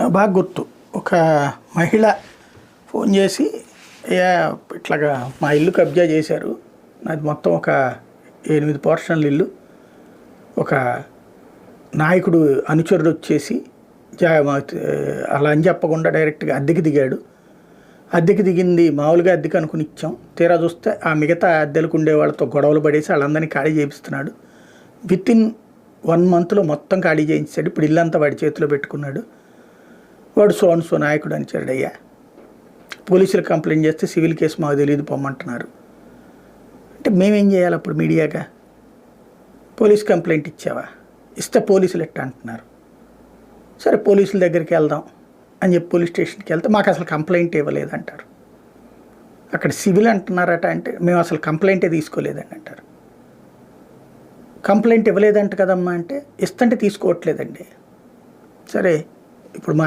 బాగా గుర్తు. ఒక మహిళ ఫోన్ చేసి అయ్యా ఇట్లాగా మా ఇల్లు కబ్జా చేశారు. నాది మొత్తం ఒక ఎనిమిది పోర్షన్ల ఇల్లు. ఒక నాయకుడు అనుచరుడు వచ్చేసి జా అలా అని చెప్పకుండా డైరెక్ట్గా అద్దెకి దిగాడు. అద్దెకి దిగింది మామూలుగా అద్దెకి అనుకుని ఇచ్చాం. తీరా చూస్తే ఆ మిగతా అద్దెలకు ఉండే వాళ్ళతో గొడవలు పడేసి వాళ్ళందరినీ ఖాళీ చేపిస్తున్నాడు. విత్ ఇన్ వన్ మంత్లో మొత్తం ఖాళీ చేయించాడు. ఇప్పుడు ఇల్లంతా వాడి చేతిలో పెట్టుకున్నాడు. వాడు సోన్సో నాయకుడు అని చెడయ్యా పోలీసులు కంప్లైంట్ చేస్తే సివిల్ కేసు మాకు తెలియదు పొమ్మంటున్నారు. అంటే మేమేం చేయాలి అప్పుడు మీడియాగా? పోలీస్ కంప్లైంట్ ఇచ్చావా? ఇస్తే పోలీసులు ఎట్ట అంటున్నారు? సరే పోలీసుల దగ్గరికి వెళ్దాం అని చెప్పి పోలీస్ స్టేషన్కి వెళ్తే మాకు అసలు కంప్లైంట్ ఇవ్వలేదంటారు. అక్కడ సివిల్ అంటున్నారట అంటే మేము అసలు కంప్లైంటే తీసుకోలేదని అంటారు. కంప్లైంట్ ఇవ్వలేదంట కదమ్మా అంటే ఇస్తంటే తీసుకోవట్లేదండి. సరే ఇప్పుడు మా